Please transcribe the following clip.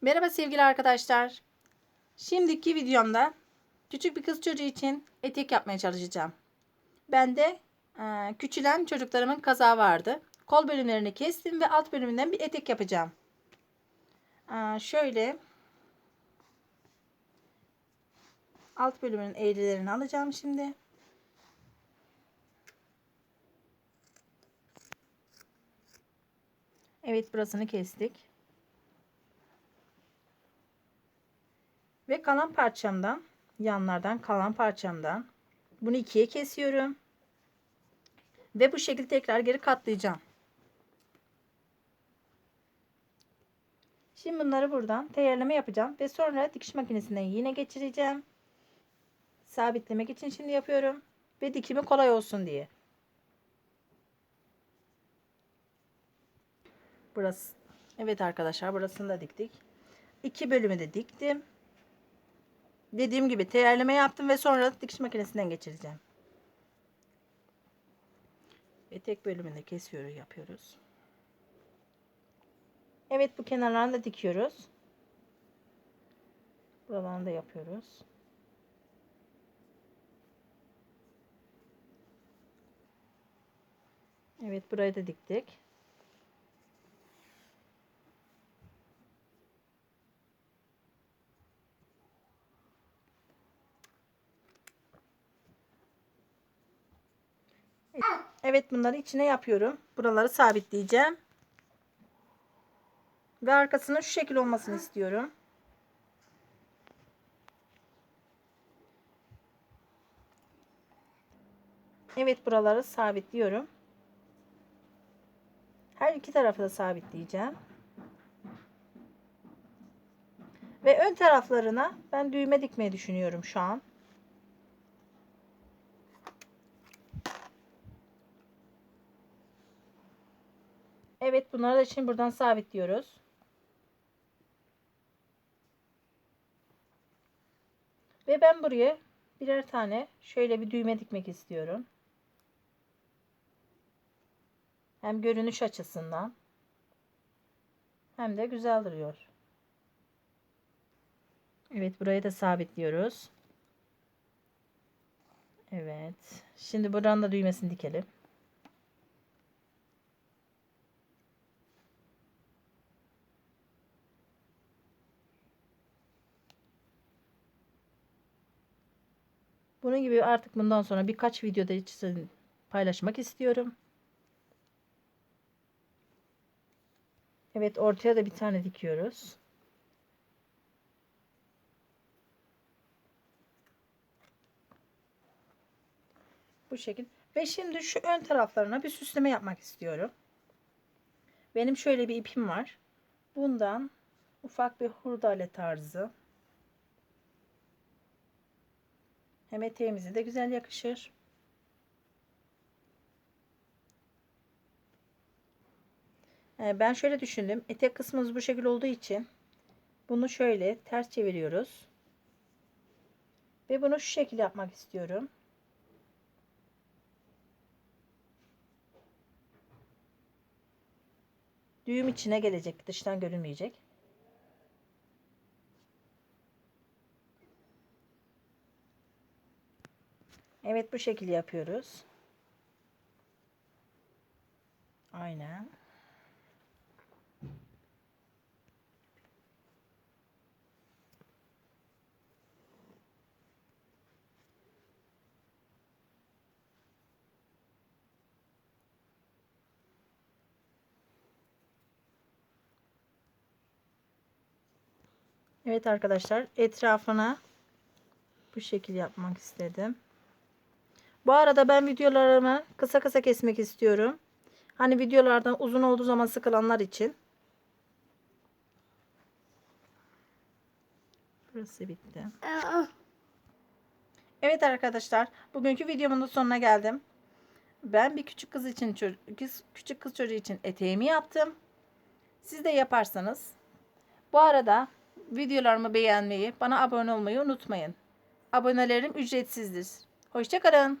Merhaba sevgili arkadaşlar. Şimdiki videomda küçük bir kız çocuğu için etek yapmaya çalışacağım. Bende e, küçülen çocuklarımın kaza vardı. Kol bölümlerini kestim ve alt bölümünden bir etek yapacağım. E, şöyle alt bölümün eğrilerini alacağım şimdi. Evet burasını kestik. Kalan parçamdan yanlardan kalan parçamdan bunu ikiye kesiyorum. Ve bu şekilde tekrar geri katlayacağım. Şimdi bunları buradan teyarlama yapacağım ve sonra dikiş makinesine yine geçireceğim. Sabitlemek için şimdi yapıyorum ve dikimi kolay olsun diye. Burası. Evet arkadaşlar burasını da diktik. İki bölümü de diktim. Dediğim gibi teyarlama yaptım ve sonra dikiş makinesinden geçireceğim. Ve tek bölümünde kesiyoruz yapıyoruz. Evet bu kenarlarını da dikiyoruz. Buralarını da yapıyoruz. Evet burayı da diktik. Evet bunları içine yapıyorum. Buraları sabitleyeceğim. Ve arkasının şu şekil olmasını istiyorum. Evet buraları sabitliyorum. Her iki tarafı da sabitleyeceğim. Ve ön taraflarına ben düğme dikmeyi düşünüyorum şu an. Evet bunları da şimdi buradan sabitliyoruz. Ve ben buraya birer tane şöyle bir düğme dikmek istiyorum. Hem görünüş açısından hem de güzel duruyor. Evet burayı da sabitliyoruz. Evet. Şimdi buradan da düğmesini dikelim. Bunun gibi artık bundan sonra birkaç videoda için paylaşmak istiyorum. Evet ortaya da bir tane dikiyoruz. Bu şekil. Ve şimdi şu ön taraflarına bir süsleme yapmak istiyorum. Benim şöyle bir ipim var. Bundan ufak bir hurdale tarzı Hem eteğimize de güzel yakışır. Ee, ben şöyle düşündüm. Etek kısmımız bu şekil olduğu için bunu şöyle ters çeviriyoruz. Ve bunu şu şekilde yapmak istiyorum. Düğüm içine gelecek. Dıştan görünmeyecek. Evet bu şekilde yapıyoruz. Aynen. Evet arkadaşlar etrafına bu şekil yapmak istedim. Bu arada ben videolarımı kısa kısa kesmek istiyorum. Hani videolardan uzun olduğu zaman sıkılanlar için. Burası bitti. Evet arkadaşlar, bugünkü videomun da sonuna geldim. Ben bir küçük kız için küçük kız çocuğu için eteğimi yaptım. Siz de yaparsanız. Bu arada videolarımı beğenmeyi, bana abone olmayı unutmayın. Abonelerim ücretsizdir. Hoşçakalın.